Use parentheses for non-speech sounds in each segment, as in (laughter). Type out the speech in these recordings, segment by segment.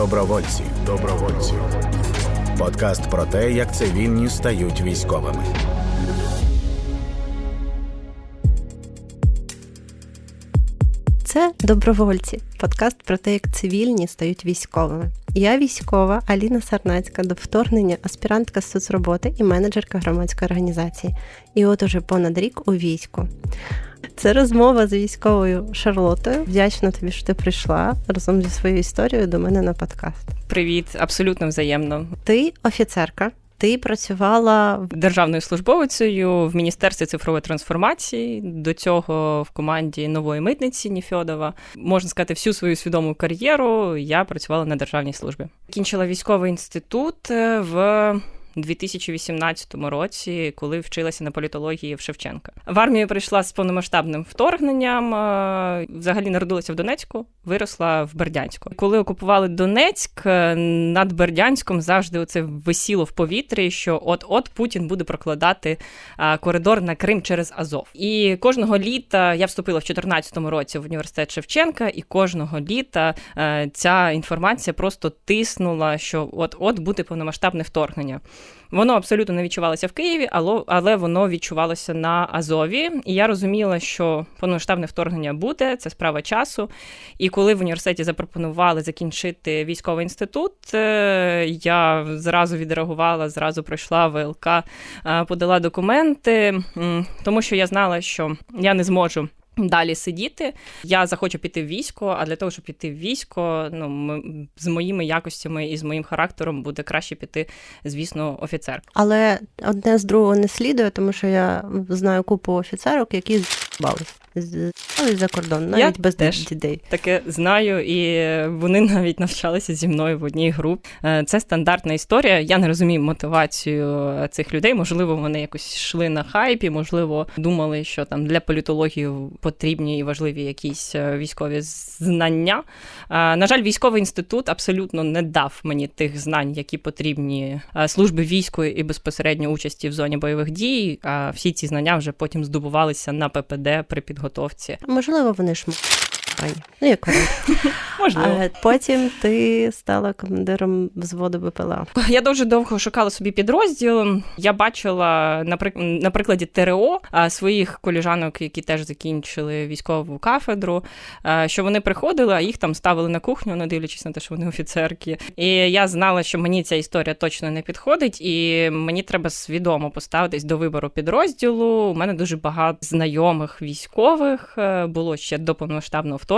Добровольці. Добровольці. Подкаст про те, як цивільні стають військовими. Добровольці. Подкаст про те, як цивільні стають військовими. Я військова Аліна Сарнацька до вторгнення, аспірантка з соцроботи і менеджерка громадської організації. І от уже понад рік у війську. Це розмова з військовою Шарлотою. Вдячна тобі, що ти прийшла разом зі своєю історією до мене на подкаст. Привіт, абсолютно взаємно. Ти офіцерка. Ти працювала державною службовицею в міністерстві цифрової трансформації. До цього в команді нової митниці Ніфьодова. Можна сказати, всю свою свідому кар'єру я працювала на державній службі. Кінчила військовий інститут е, в 2018 році, коли вчилася на політології в Шевченка. В армію прийшла з повномасштабним вторгненням. Е, взагалі народилася в Донецьку, виросла в Бердянську. Коли окупували Донецьк, е, над Бердянськом завжди оце висіло в повітрі, що от-от Путін буде прокладати е, коридор на Крим через Азов. І кожного літа я вступила в 2014 році в університет Шевченка, і кожного літа ця інформація просто тиснула, що от-от буде повномасштабне вторгнення. Воно абсолютно не відчувалося в Києві, але воно відчувалося на Азові. І я розуміла, що повномасштабне вторгнення буде, це справа часу. І коли в університеті запропонували закінчити військовий інститут, е, я зразу відреагувала, зразу пройшла ВЛК, е, подала документи, тому що я знала, що я не зможу. Далі сидіти. Я захочу піти в військо, а для того, щоб піти в військо, ну ми, з моїми якостями і з моїм характером буде краще піти, звісно, офіцер. Але одне з другого не слідує, тому що я знаю купу офіцерок, які збались за кордон, навіть Я без теж дітей. Таке знаю, і вони (laughs) навіть навчалися зі мною в одній групі. Е, це стандартна історія. Я не розумію мотивацію цих людей. Можливо, вони якось йшли на хайпі, можливо, думали, що там для політології потрібні і важливі якісь е, військові знання. Е, на жаль, військовий інститут абсолютно не дав мені тих знань, які потрібні служби війської і безпосередньо участі в зоні бойових дій. А всі ці знання вже потім здобувалися на ППД при підготовці. Можливо, вони ж Ну, як (laughs) Можливо. Потім ти стала командиром взводу БПЛА. Я дуже довго шукала собі підрозділ. Я бачила на прикладі ТРО своїх коліжанок, які теж закінчили військову кафедру, що вони приходили, а їх там ставили на кухню, не дивлячись на те, що вони офіцерки. І я знала, що мені ця історія точно не підходить, і мені треба свідомо поставитись до вибору підрозділу. У мене дуже багато знайомих військових е, було ще до повномасштабного вторгнення,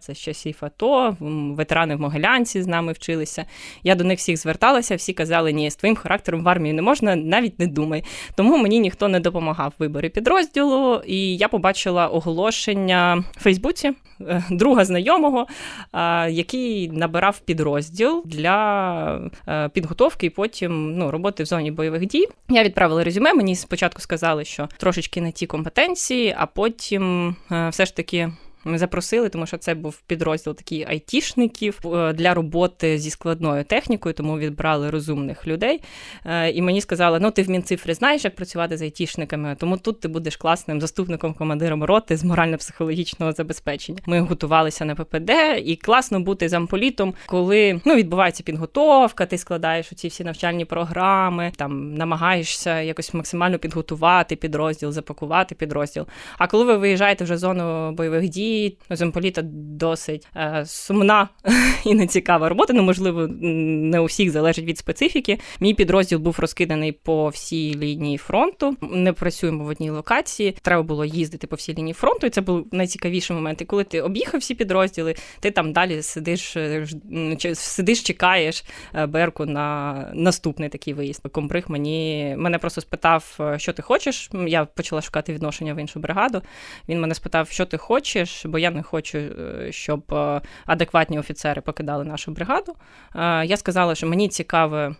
це з часів АТО, ветерани в Могилянці з нами вчилися. Я до них всіх зверталася, всі казали, ні, з твоїм характером в армію не можна, навіть не думай. Тому мені ніхто не допомагав в виборі підрозділу, і я побачила оголошення в Фейсбуці е, друга знайомого, який набирав підрозділ для е, підготовки і потім ну, роботи в зоні бойових дій. Я відправила резюме. Мені спочатку сказали, що трошечки не ті компетенції, а потім е, все ж таки. Ми запросили, тому що це був підрозділ такий айтішників е, для роботи зі складною технікою, тому відбрали розумних людей. Е, і мені сказали: ну ти в Мінцифрі знаєш, як працювати з айтішниками, тому тут ти будеш класним заступником командиром роти з морально-психологічного забезпечення. Ми готувалися на ППД, і класно бути замполітом, коли ну відбувається підготовка, ти складаєш оці всі навчальні програми, там намагаєшся якось максимально підготувати підрозділ, запакувати підрозділ. А коли ви виїжджаєте вже в зону бойових дій і замполіта досить е, сумна (laughs) і нецікава робота. Ну, можливо, не у всіх залежить від специфіки. Мій підрозділ був розкиданий по всій лінії фронту. Не працюємо в одній локації. Треба було їздити по всій лінії фронту, і це був найцікавіший момент. І коли ти об'їхав всі підрозділи, ти там далі сидиш, е, сидиш, чекаєш е, Берку на наступний такий виїзд. Комбриг мені мене просто спитав, е, що ти хочеш. Я почала шукати відношення в іншу бригаду. Він мене спитав, що ти хочеш бо я не хочу, е, щоб е, адекватні офіцери покидали нашу бригаду. Е, я сказала, що мені цікаве.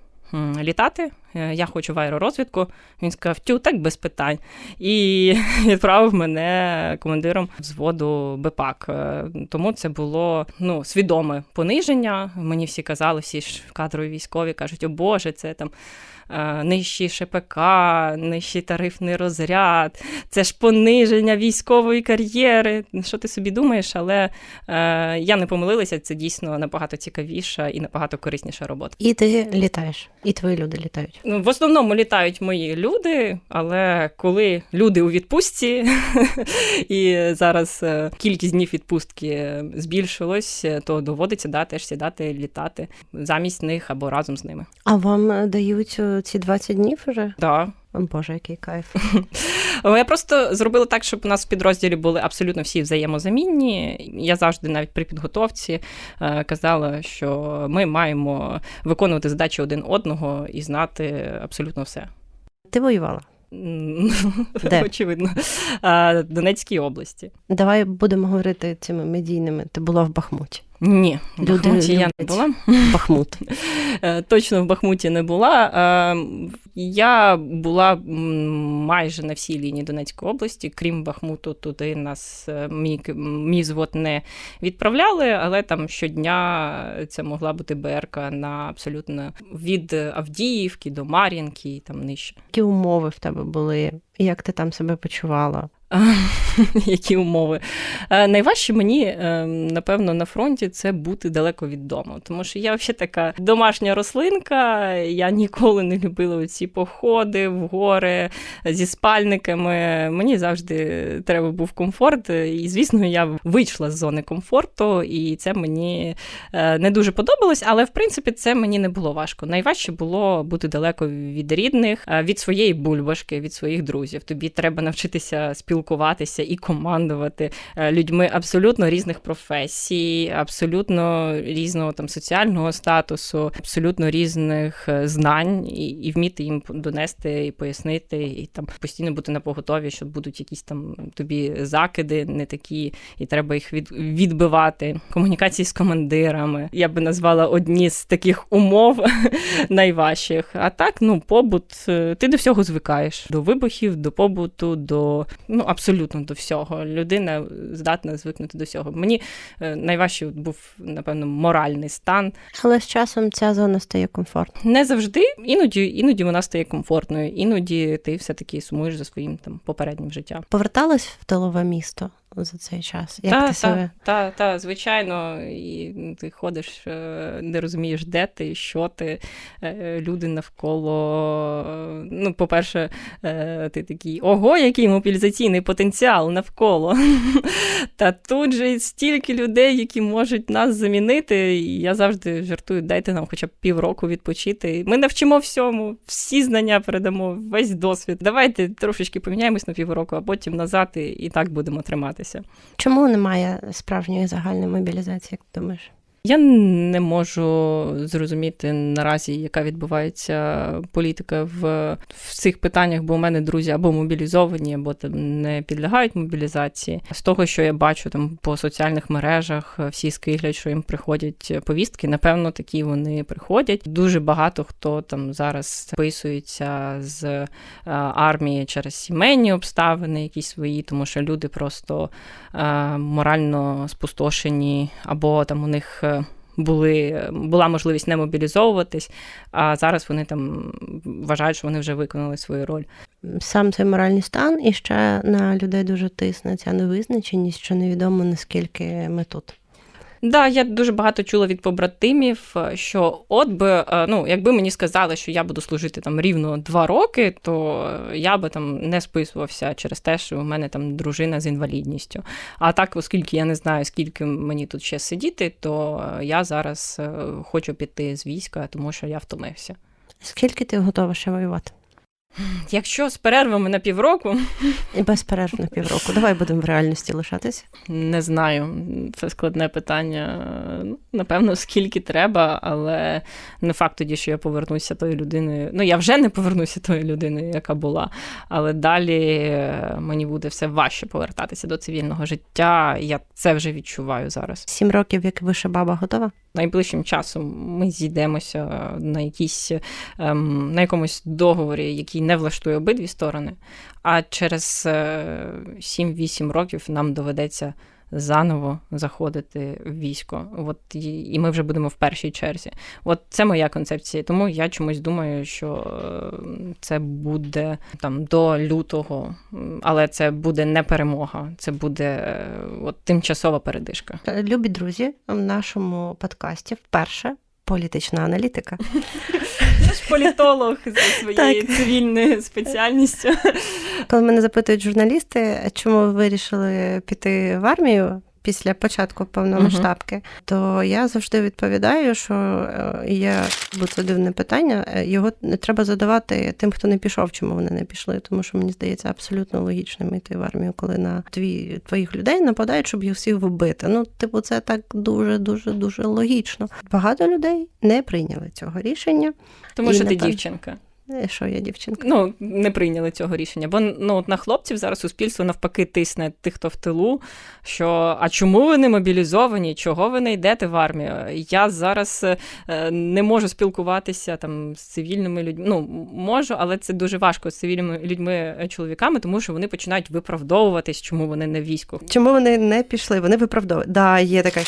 Літати, я хочу в аеророзвідку. Він сказав, тю, так без питань. І (laughs) відправив мене командиром взводу БПАК. Тому це було ну, свідоме пониження. Мені всі казали, всі ж кадрові військові кажуть, о Боже, це там нижчий ШПК, нижчий тарифний розряд, це ж пониження військової кар'єри. Що ти собі думаєш? Але е, я не помилилася, це дійсно набагато цікавіша і набагато корисніша робота. І ти літаєш, і твої люди літають. Ну, в основному літають мої люди, але коли люди у відпустці, (laughs) і зараз е, кількість днів відпустки збільшилось, то доводиться да, теж сідати, літати замість них або разом з ними. А вам е, дають е, ці 20 днів вже? Да. О, Боже, який кайф. (laughs) Я просто зробила так, щоб у нас в підрозділі були абсолютно всі взаємозамінні. Я завжди, навіть при підготовці, е, казала, що ми маємо виконувати задачі один одного і знати абсолютно все. Ти воювала? (laughs) Де? Очевидно, А, Донецькій області. Давай будемо говорити цими медійними. Ти була в Бахмуті. Ні, в Люди Бахмуті я не була. Бахмут. (laughs) Е, Точно в Бахмуті не була. Е, Я була майже на всій лінії Донецької області, крім Бахмуту, туди нас е, мій, мій звод не відправляли, але там щодня це могла бути БРК на абсолютно від Авдіївки до Мар'їнки і там нижче. Які умови в тебе були? Як ти там себе почувала? (laughs) Які умови? Е, Найважче мені, е, напевно, на фронті це бути далеко від дому. Тому що я взагалі така домашня рослинка. Я ніколи не любила ці походи в гори зі спальниками. Мені завжди треба був комфорт. І, звісно, я вийшла з зони комфорту, і це мені е, не дуже подобалось, але в принципі це мені не було важко. Найважче було бути далеко від рідних, від своєї бульбашки, від своїх друзів. Тобі треба навчитися спілкуватися і командувати е, людьми абсолютно різних професій, абсолютно різного там соціального статусу, абсолютно різних е, знань, і, і вміти їм донести і пояснити, і там постійно бути на поготові, що будуть якісь там тобі закиди, не такі, і треба їх від, відбивати. Комунікації з командирами. Я би назвала одні з таких умов (laughs) найважчих. А так, ну, побут, е, ти до всього звикаєш. До вибухів, до побуту, до ну абсолютно до всього. Людина здатна звикнути до всього. Мені е, найважче був, напевно, моральний стан. Але з часом ця зона стає комфортною. Не завжди, іноді, іноді вона стає комфортною, іноді ти все-таки сумуєш за своїм там попереднім життям. Поверталась в тилове місто за цей час? Як та, ти та, себе? та, та, звичайно, і ти ходиш, е, не розумієш, де ти, що ти, е, люди навколо. е, Ну, по-перше, ти такий, ого, який мобілізаційний потенціал навколо. (laughs) Та тут же стільки людей, які можуть нас замінити. І я завжди жартую, дайте нам хоча б півроку відпочити. Ми навчимо всьому, всі знання передамо, весь досвід. Давайте трошечки поміняємось на півроку, а потім назад і, і так будемо триматися. Чому немає справжньої загальної мобілізації, як ти думаєш? Я не можу зрозуміти наразі, яка відбувається політика в, в цих питаннях, бо у мене друзі або мобілізовані, або там не підлягають мобілізації. З того, що я бачу там по соціальних мережах, всі скиглять, що їм приходять повістки. Напевно, такі вони приходять. Дуже багато хто там зараз списується з е, армії через сімейні обставини, якісь свої, тому що люди просто е, морально спустошені, або там у них. Були, була можливість не мобілізовуватись, а зараз вони там вважають, що вони вже виконали свою роль. Сам цей моральний стан і ще на людей дуже тисне ця невизначеність, що невідомо наскільки ми тут. Да, я дуже багато чула від побратимів, що от би, е, ну, якби мені сказали, що я буду служити там рівно два роки, то я би там не списувався через те, що у мене там дружина з інвалідністю. А так, оскільки я не знаю, скільки мені тут ще сидіти, то я зараз е, хочу піти з війська, тому що я втомився. Скільки ти готова ще воювати? Якщо з перервами на півроку, І безперервно півроку. Давай будемо в реальності лишатися. Не знаю, це складне питання. Ну, Напевно, скільки треба, але не факт тоді, що я повернуся тою людиною. Ну, я вже не повернуся тою людиною, яка була. Але далі е, мені буде все важче повертатися до цивільного життя. Я це вже відчуваю зараз. Сім років, як виша баба, готова? Найближчим часом ми зійдемося на якійсь ем, на якомусь договорі, який не влаштує обидві сторони. А через е, 7-8 років нам доведеться заново заходити в військо. От і, ми вже будемо в першій черзі. От це моя концепція. Тому я чомусь думаю, що е, це буде там до лютого, але це буде не перемога, це буде е, от тимчасова передишка. Любі друзі, в нашому подкасті вперше політична аналітика. (laughs) Наш політолог за своєю цивільною спеціальністю. Коли мене запитують журналісти, чому ви вирішили піти в армію? Після початку повномасштабки, uh-huh. то я завжди відповідаю, що е, є бо це дивне питання. Е, його не треба задавати тим, хто не пішов, чому вони не пішли. Тому що мені здається абсолютно логічним йти в армію, коли на твій твоїх людей нападають, щоб їх всіх вбити. Ну, типу, це так дуже дуже дуже логічно. Багато людей не прийняли цього рішення, тому що ти дівчинка. Е, що я дівчинка? Ну, не прийняли цього рішення. Бо ну, от на хлопців зараз суспільство навпаки тисне тих, хто в тилу. Що а чому ви не мобілізовані? Чого ви не йдете в армію? Я зараз е, не можу спілкуватися там з цивільними людьми. Ну, можу, але це дуже важко з цивільними людьми-чоловіками, е, тому що вони починають виправдовуватись, чому вони не в війську. Чому вони не пішли? Вони виправдовують. Да, є така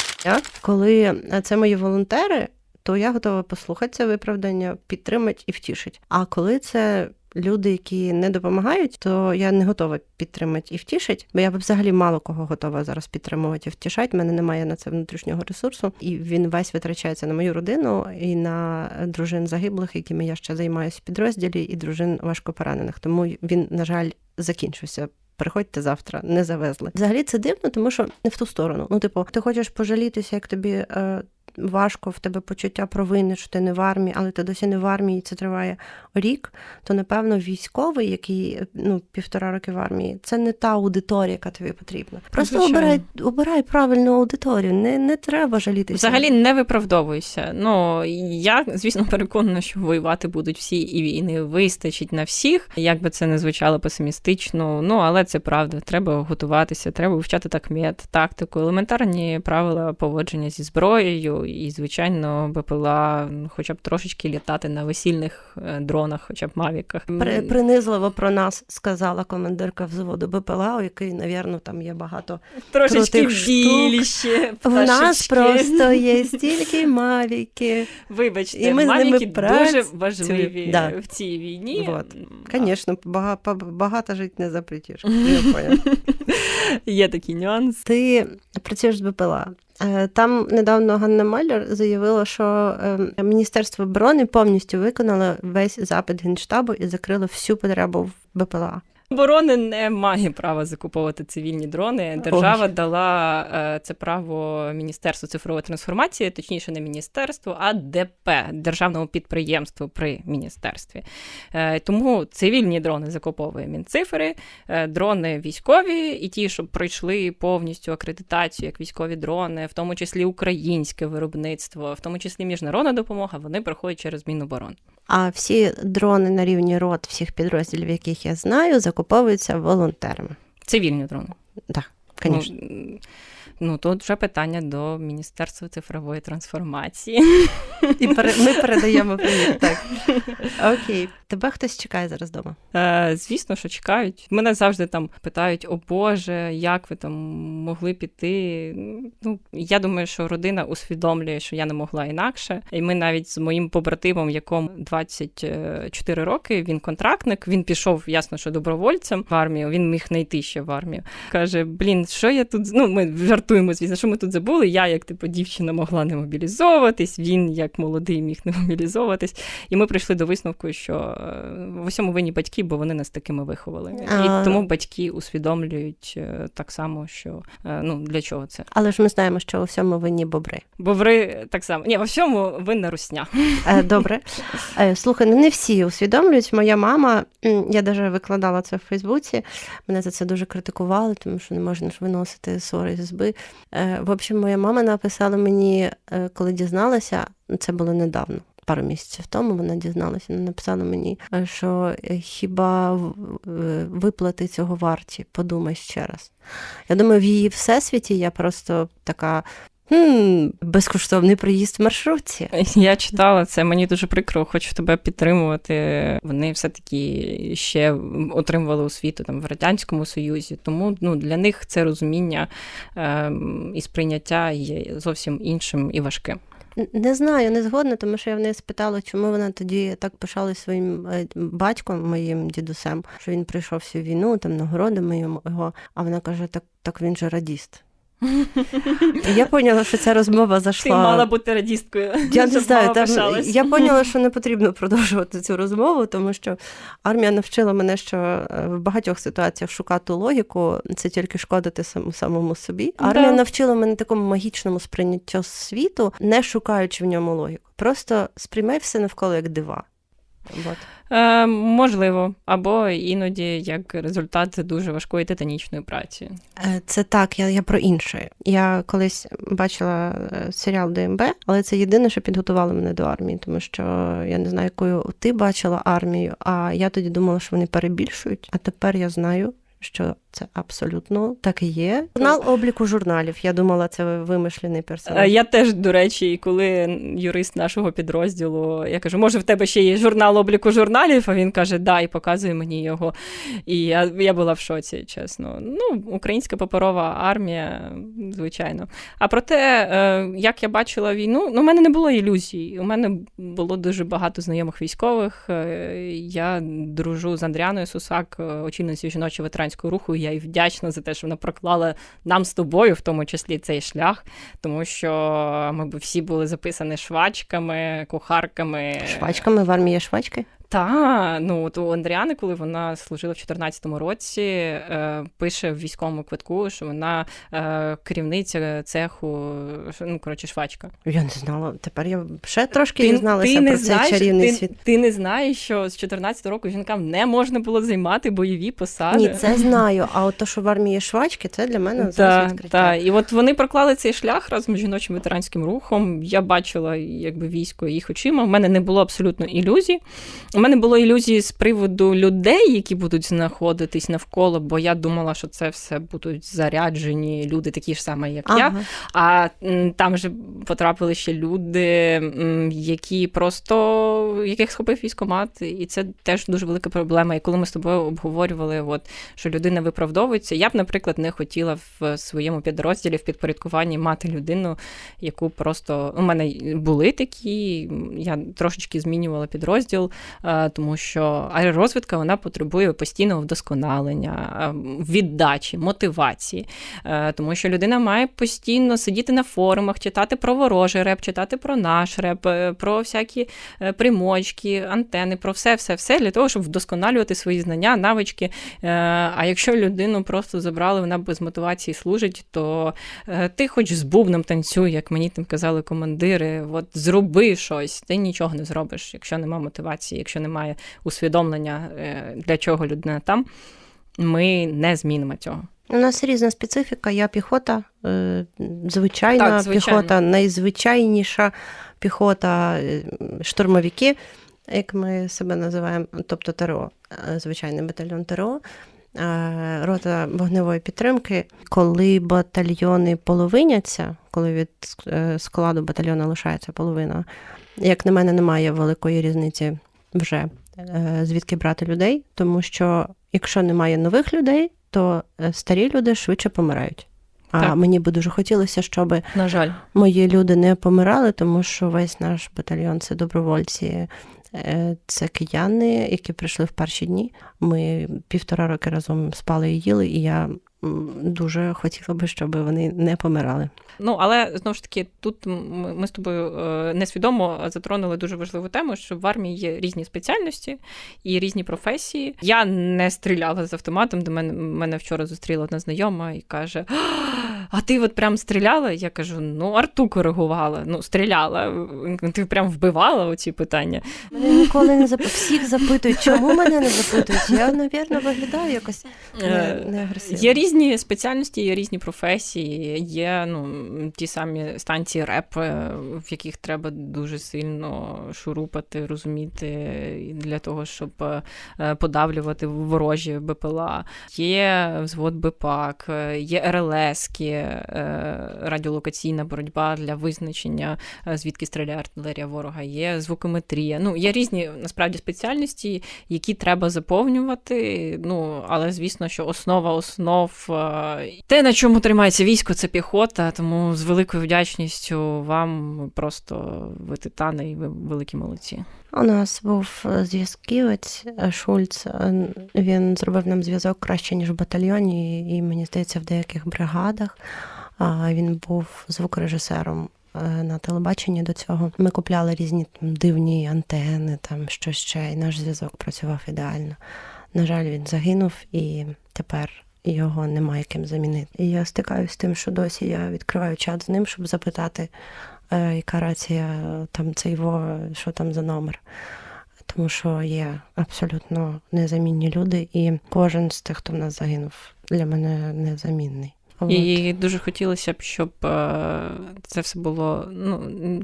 коли це мої волонтери то я готова послухати це виправдання, підтримати і втішити. А коли це люди, які не допомагають, то я не готова підтримати і втішити, бо я взагалі мало кого готова зараз підтримувати і втішати. У мене немає на це внутрішнього ресурсу, і він весь витрачається на мою родину і на дружин загиблих, якими я ще займаюся в підрозділі, і дружин важкопоранених. Тому він, на жаль, закінчився. Приходьте завтра, не завезли. Взагалі це дивно, тому що не в ту сторону. Ну, типу, ти хочеш пожалітися, як тобі е, важко в тебе почуття провини, що ти не в армії, але ти досі не в армії, і це триває рік, то напевно військовий, який ну півтора роки в армії, це не та аудиторія, яка тобі потрібна. Просто Звичайно. обирай обирай правильну аудиторію. Не не треба жалітися. Взагалі не виправдовуйся. Ну я звісно переконана, що воювати будуть всі, і війни вистачить на всіх. Як би це не звучало песимістично, ну але це правда. Треба готуватися, треба вивчати такмет, тактику, елементарні правила поводження зі зброєю і, звичайно, БПЛА хоча б трошечки літати на весільних е, дронах, хоча б мавіках. При, принизливо про нас сказала командирка взводу БПЛА, у який, навірно, там є багато трошечки більше. У нас просто є (laughs) стільки мавіки. Вибачте, і ми мавіки дуже важливі да. в цій війні. Вот. Звісно, багато жити не запретиш. (laughs) Є такий нюанс. Ти працюєш з БПЛА. Е, там недавно Ганна Маляр заявила, що ем, Міністерство оборони повністю виконало весь запит генштабу і закрило всю потребу в БПЛА. Оборони не має права закуповувати цивільні дрони. Держава Ой. дала е, це право Міністерству цифрової трансформації, точніше, не міністерству, а ДП державному підприємству при міністерстві. Е, тому цивільні дрони закуповує Мінцифри, е, дрони військові і ті, що пройшли повністю акредитацію як військові дрони, в тому числі українське виробництво, в тому числі міжнародна допомога, вони проходять через Міноборон. А всі дрони на рівні рот всіх підрозділів, яких я знаю, закуповуються волонтерами. Цивільні дрони. Так, звісно. Ну, Ну тут вже питання до Міністерства цифрової трансформації. І ми передаємо привіт. (laughs) Так. Окей. Тебе хтось чекає зараз вдома? Е, Звісно, що чекають. Мене завжди там питають: о Боже, як ви там могли піти? Ну я думаю, що родина усвідомлює, що я не могла інакше. І ми навіть з моїм побратимом, якому 24 роки, він контрактник. Він пішов, ясно, що добровольцем в армію. Він міг не йти ще в армію. Каже: Блін, що я тут? Ну, ми жартуємо, звісно, що ми тут забули. Я, як типу, дівчина могла не мобілізовуватись, він як молодий міг не (laughs) мобілізовуватись. І ми прийшли до висновку, що в усьому винні батьки, бо вони нас такими виховали. А... І тому батьки усвідомлюють е, так само, що е, ну для чого це. Але ж ми знаємо, що у всьому винні бобри. Бобри так само. Ні, во всьому винна русня. Е, добре. Слухай, ну не всі усвідомлюють. Моя мама, я навіть викладала це в Фейсбуці. Мене за це дуже критикували, тому що не можна ж виносити ссори з зби. В общем, моя мама написала мені, коли дізналася, це було недавно пару місяців тому вона дізналася, вона написала мені, що е, хіба е, виплати цього варті? Подумай ще раз. Я думаю, в її всесвіті я просто така. Хм, безкоштовний проїзд в маршрутці. Я читала це, мені дуже прикро, хочу тебе підтримувати. Вони все-таки ще отримували освіту там в Радянському Союзі, тому ну, для них це розуміння е, і сприйняття є зовсім іншим і важким. Не знаю, не згодна, тому що я в неї спитала, чому вона тоді так пишалась своїм е, батьком, моїм дідусем, що він прийшов всю війну, там нагородами його, а вона каже: так, так він же радіст. Я поняла, що ця розмова зайшла. Ти мала бути радісткою. Я не знаю, там, я поняла, що не потрібно продовжувати цю розмову, тому що армія навчила мене, що е, в багатьох ситуаціях шукати логіку це тільки шкодити самому собі. Армія да. навчила мене такому магічному сприйняттю світу, не шукаючи в ньому логіку. Просто сприймай все навколо як дива. От. Е, Можливо, або іноді як результат дуже важкої титанічної праці. Е, це так, я я про інше. Я колись бачила е, серіал ДМБ, але це єдине, що підготувало мене до армії, тому що я не знаю, якою ти бачила армію. А я тоді думала, що вони перебільшують. А тепер я знаю, що це абсолютно так і є. Журнал обліку журналів. Я думала, це вимишлений персонаж. Я теж, до речі, коли юрист нашого підрозділу, я кажу, може, в тебе ще є журнал обліку журналів? А він каже, да, і показує мені його. І я я була в шоці, чесно. Ну, українська паперова армія, звичайно. А проте, е, як я бачила війну, ну, у мене не було ілюзій. У мене було дуже багато знайомих військових. Е, я дружу з Андріаною Сусак, е, очільницею жіночого ветеранського руху я їй вдячна за те, що вона проклала нам з тобою, в тому числі цей шлях, тому що ми б всі були записані швачками, кухарками. Швачками в армії швачки? Та, ну от у Андріани, коли вона служила в 2014 році, е, пише в військовому квитку, що вона е, керівниця цеху, ну коротше, швачка. Я не знала. Тепер я ще трошки ти, дізналася ти не про знаєш, чарівний ти, світ. Ти не знаєш, що з 14 року жінкам не можна було займати бойові посади. Ні, це знаю. А от то, що в армії швачки, це для мене зараз відкриття. Так, і от вони проклали цей шлях разом з жіночим ветеранським рухом. Я бачила, якби військо їх очима. У мене не було абсолютно ілюзій мене було ілюзії з приводу людей, які будуть знаходитись навколо, бо я думала, що це все будуть заряджені люди, такі ж самі, як ага. я. А там же потрапили ще люди, які просто яких схопив військомат, і це теж дуже велика проблема. І коли ми з тобою обговорювали, от що людина виправдовується, я б, наприклад, не хотіла в своєму підрозділі в підпорядкуванні мати людину, яку просто у мене були такі. Я трошечки змінювала підрозділ. Е, тому що аеророзвідка вона потребує постійного вдосконалення, е, віддачі, мотивації, е, тому що людина має постійно сидіти на форумах, читати про ворожий реп, читати про наш реп, про всякі примочки, антени, про все, все, все для того, щоб вдосконалювати свої знання, навички. А якщо людину просто забрали, вона без мотивації служить, то ти хоч з бубном танцюй, як мені там казали командири, от зроби щось, ти нічого не зробиш, якщо нема мотивації, якщо немає усвідомлення, е, для чого людина там, ми не змінимо цього. У нас різна специфіка. Я піхота, е, звичайна так, піхота, найзвичайніша піхота, е, штурмовики, як ми себе називаємо, тобто ТРО, звичайний батальйон ТРО. Рота вогневої підтримки, коли батальйони половиняться, коли від складу батальйону лишається половина, як на мене, немає великої різниці вже е, звідки брати людей, тому що якщо немає нових людей, то е, старі люди швидше помирають. А так. мені би дуже хотілося, щоб на жаль мої люди не помирали, тому що весь наш батальйон це добровольці, е, це кияни, які прийшли в перші дні. Ми півтора роки разом спали і їли, і я дуже хотіла би, щоб вони не помирали. Ну але знову ж таки, тут ми з тобою е, несвідомо затронули дуже важливу тему, що в армії є різні спеціальності і різні професії. Я не стріляла з автоматом. До мене мене вчора зустріла одна знайома і каже: А ти от прям стріляла? Я кажу: ну, арту коригувала, ну стріляла. Ти прям вбивала оці питання. Мене ніколи не зап... всіх запитують, чому мене не запитують. Я, навірно, виглядаю якось не, е, не агресивно. Є різні спеціальності, є різні професії, є ну ті самі станції РЕП, е, в яких треба дуже сильно шурупати, розуміти для того, щоб е, подавлювати ворожі БПЛА. Є взвод БПАК, є РЛСки, е, радіолокаційна боротьба для визначення, е, звідки стріляє артилерія ворога, є звукометрія. Ну, є різні насправді спеціальності, які треба заповнювати. Ну, але звісно, що основа основ е, те, на чому тримається військо, це піхота. Тому з великою вдячністю вам просто ви титани і ви великі молодці. У нас був е, зв'язківець е, Шульц. Е, він зробив нам зв'язок краще, ніж в батальйоні, і мені здається, в деяких бригадах. Він був звукорежисером на телебаченні до цього. Ми купляли різні там, дивні антени, там що ще, і наш зв'язок працював ідеально. На жаль, він загинув і тепер. Його немає ким замінити. І я стикаюся з тим, що досі я відкриваю чат з ним, щоб запитати, яка рація там це його, що там за номер. Тому що є абсолютно незамінні люди, і кожен з тих, хто в нас загинув, для мене незамінний. І дуже хотілося б, щоб е, це все було. Ну,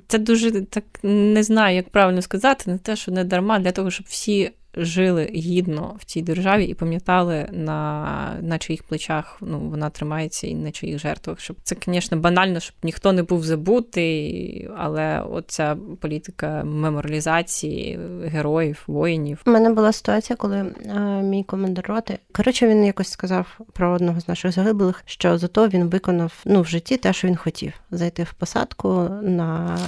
це дуже так не знаю, як правильно сказати, не те, що не дарма, для того, щоб всі жили гідно в цій державі і пам'ятали на на чиїх плечах ну, вона тримається і на чиїх жертвах. Щоб це, звісно, банально, щоб ніхто не був забутий, але оця політика меморалізації героїв, воїнів. У мене була ситуація, коли а, мій командир роти коротше, він якось сказав про одного з наших загиблих, що зато він виконав ну в житті те, що він хотів зайти в посадку на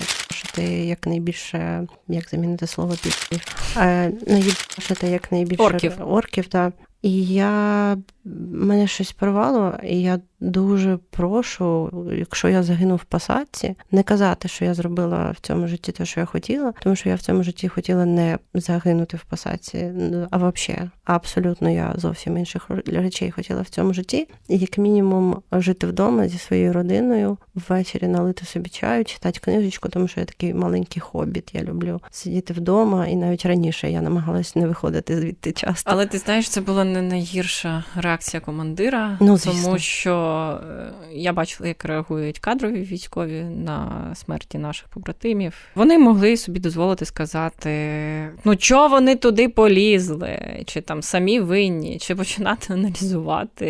ти якнайбільше, як замінити слово під наїбашити якнайбільше орків. орків да. І я мене щось порвало, і я дуже прошу, якщо я загину в посадці, не казати, що я зробила в цьому житті те, що я хотіла, тому що я в цьому житті хотіла не загинути в посадці, а взагалі, абсолютно я зовсім інших речей хотіла в цьому житті. І як мінімум жити вдома зі своєю родиною, ввечері налити собі чаю, читати книжечку, тому що я такий маленький хобіт. Я люблю сидіти вдома, і навіть раніше я намагалась не виходити звідти часто. Але ти знаєш, це була не найгірша реакція командира, ну, тому що е, я бачила, як реагують кадрові військові на смерті наших побратимів. Вони могли собі дозволити сказати: ну чого вони туди полізли, чи там самі винні, чи починати аналізувати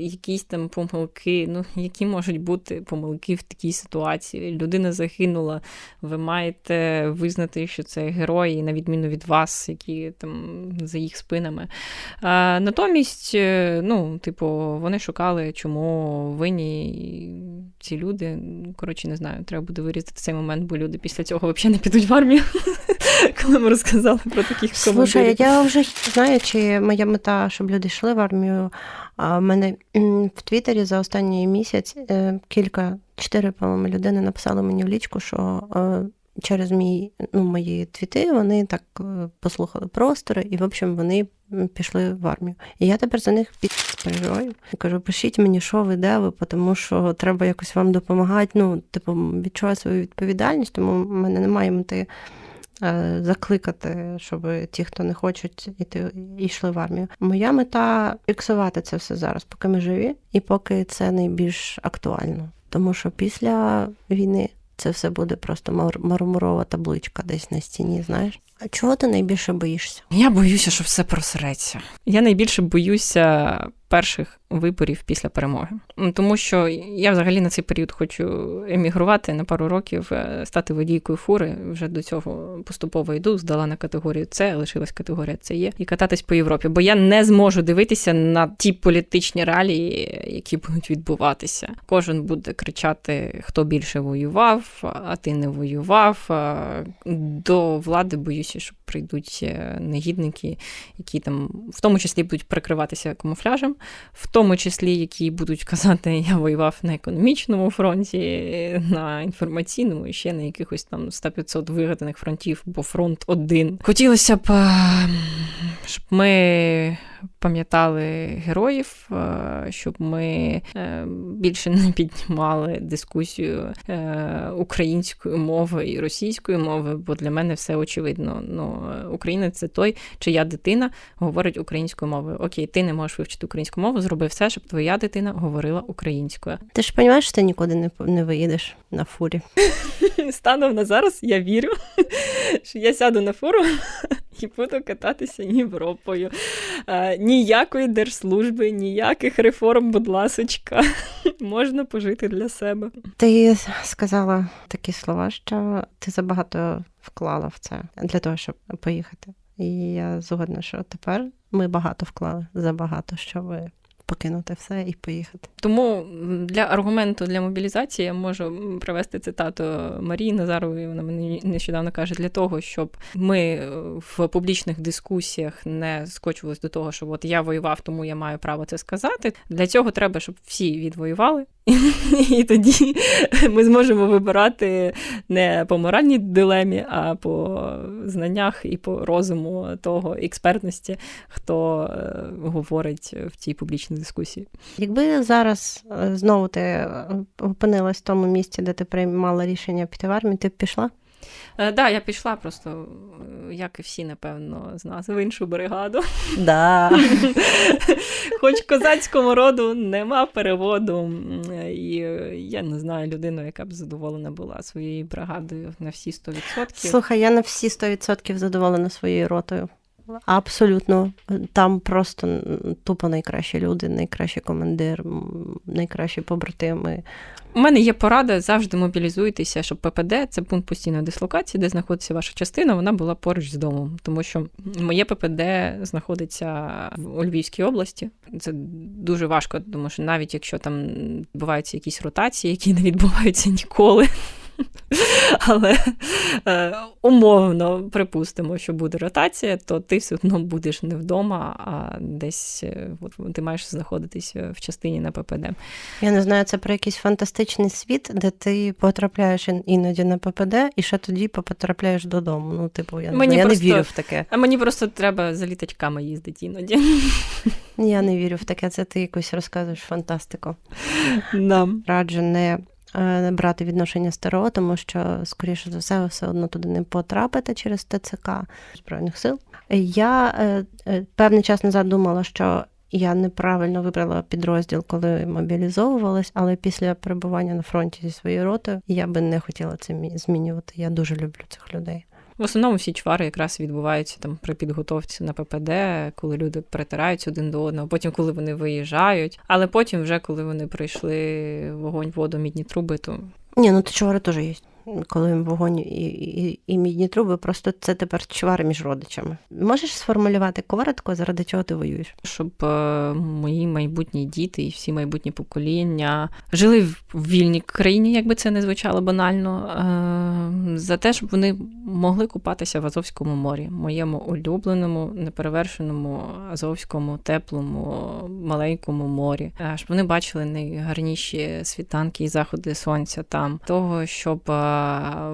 якісь там помилки. Ну, які можуть бути помилки в такій ситуації? Людина загинула. Ви маєте визнати, що це герої, на відміну від вас, які там за їх спинами. А, Натомість, е, ну, типу, вони шукали, чому винні ці люди. Коротше, не знаю, треба буде вирізати цей момент, бо люди після цього взагалі не підуть в армію, (laughs) коли ми розказали про таких. Слушай, я вже знаю, чи моя мета, щоб люди йшли в армію. А в мене в Твіттері за останній місяць е, кілька, чотири, по-моєму, людини написали мені в лічку, що е, через мій, ну, мої твіти вони так е, послухали простори, і, в общем, вони пішли в армію. І я тепер за них переживаю. Кажу, пишіть мені, що ви де ви, тому що треба якось вам допомагати. Ну, типу, відчуваю свою відповідальність, тому в мене немає мети. Е, закликати, щоб ті, хто не хочуть іти, йшли в армію. Моя мета фіксувати це все зараз, поки ми живі, і поки це найбільш актуально. Тому що після війни це все буде просто мармурова табличка десь на стіні, знаєш. А чого ти найбільше боїшся? Я боюся, що все просереться. Я найбільше боюся перших виборів після перемоги. Тому що я взагалі на цей період хочу емігрувати на пару років, е, стати водійкою фури. Вже до цього поступово йду, здала на категорію С, лишилась категорія С є, і кататись по Європі. Бо я не зможу дивитися на ті політичні реалії, які будуть відбуватися. Кожен буде кричати, хто більше воював, а ти не воював. До влади боюся, що прийдуть е, негідники, які там в тому числі будуть прикриватися камуфляжем в тому числі, які будуть казати, я воював на економічному фронті, на інформаційному і ще на якихось там 100-500 вигаданих фронтів, бо фронт один. Хотілося б, щоб ми пам'ятали героїв, е, щоб ми е, більше не піднімали дискусію е, української мови і російської мови, бо для мене все очевидно. Ну, Україна це той, чия дитина говорить українською мовою. Окей, ти не можеш вивчити українську мову, зроби все, щоб твоя дитина говорила українською. Ти ж розумієш, що ти нікуди не не виїдеш на фурі. (laughs) Станом на зараз я вірю, (laughs) що я сяду на фуру (laughs) і буду кататися Європою. Е, ніякої держслужби, ніяких реформ, будь ласочка, (laughs) можна пожити для себе. Ти сказала такі слова, що ти забагато вклала в це для того, щоб поїхати. І я згодна, що тепер ми багато вклали забагато, щоб покинути все і поїхати. Тому для аргументу для мобілізації я можу привести цитату Марії Назарової. Вона мені нещодавно каже, для того, щоб ми е, в публічних дискусіях не скочувалися до того, що от я воював, тому я маю право це сказати. Для цього треба, щоб всі відвоювали. І тоді ми зможемо вибирати не по моральній дилемі, а по знаннях і по розуму того експертності, хто е, говорить в цій публічній дискусії. Якби зараз е, знову ти е, опинилась в тому місці, де ти приймала рішення піти в армію, ти б пішла? Так, е, да, я пішла просто, як і всі, напевно, з нас в іншу бригаду. Да. (laughs) Хоч козацькому роду нема переводу. І я не знаю людину, яка б задоволена була своєю бригадою на всі 100%. Слухай, я на всі 100% задоволена своєю ротою. Абсолютно, там просто тупо найкращі люди, найкращий командир, найкращі побратими. У мене є порада, завжди мобілізуйтеся, щоб ППД це пункт постійної дислокації, де знаходиться ваша частина, вона була поруч з домом. Тому що моє ППД знаходиться у Львівській області. Це дуже важко, тому що навіть якщо там відбуваються якісь ротації, які не відбуваються ніколи. (laughs) Але е, умовно припустимо, що буде ротація, то ти все одно будеш не вдома, а десь е, от, ти маєш знаходитись в частині на ППД. Я не знаю, це про якийсь фантастичний світ, де ти потрапляєш іноді на ППД і ще тоді потрапляєш додому. Ну, типу, я, мені я просто, не вірю в таке. А мені просто треба за літачками їздити іноді. Я не вірю в таке, це ти якось розказуєш фантастику. Да. Раджу не Е, брати відношення старого, тому що, скоріше за все, все одно туди не потрапити через ТЦК Збройних сил. Я е, е, певний час назад думала, що я неправильно вибрала підрозділ, коли мобілізовувалась, але після перебування на фронті зі своєю ротою я би не хотіла це змінювати. Я дуже люблю цих людей. В основному всі чвари якраз відбуваються там при підготовці на ППД, коли люди притираються один до одного, потім, коли вони виїжджають, але потім, вже коли вони пройшли вогонь, воду, мідні труби, то ні, ну то чвари теж є коли вогонь і, і і, мідні труби, просто це тепер чвари між родичами. Можеш сформулювати коротко, заради чого ти воюєш? Щоб е, мої майбутні діти і всі майбутні покоління жили в вільній країні, якби це не звучало банально, е, за те, щоб вони могли купатися в Азовському морі, моєму улюбленому, неперевершеному азовському, теплому, маленькому морі, е, щоб вони бачили найгарніші світанки і заходи сонця там, того, щоб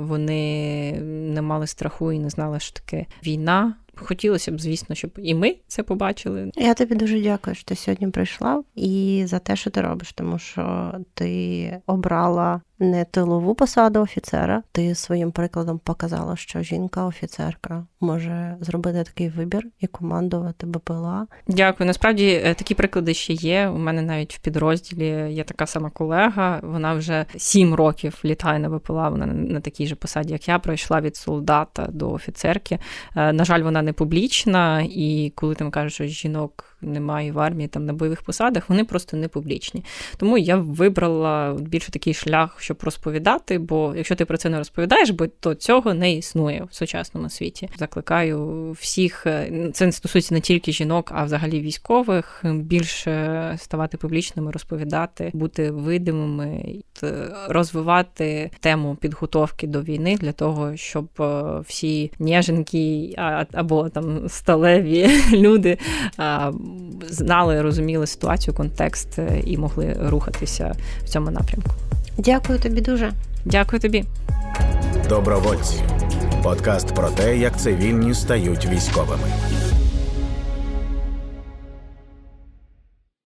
вони не мали страху і не знали, що таке війна. Хотілося б, звісно, щоб і ми це побачили. Я тобі дуже дякую, що ти сьогодні прийшла і за те, що ти робиш, тому що ти обрала не тилову посаду офіцера. Ти своїм прикладом показала, що жінка-офіцерка може зробити такий вибір і командувати БПЛА. Дякую. Насправді е, такі приклади ще є. У мене навіть в підрозділі є така сама колега. Вона вже сім років літає на БПЛА. Вона на такій же посаді, як я, пройшла від солдата до офіцерки. Е, на жаль, вона не публічна, і коли там кажуть, що жінок немає в армії там на бойових посадах, вони просто не публічні. Тому я вибрала більше такий шлях, щоб розповідати. Бо якщо ти про це не розповідаєш, бо то цього не існує в сучасному світі. Закликаю всіх, е, це не стосується не тільки жінок, а взагалі військових, більше ставати публічними, розповідати, бути видимими, розвивати тему підготовки до війни для того, щоб е, всі ніженки або там сталеві (laughs) люди знали, розуміли ситуацію, контекст е, і могли рухатися в цьому напрямку. Дякую тобі дуже. Дякую тобі. Добровольці. Подкаст про те, як цивільні стають військовими.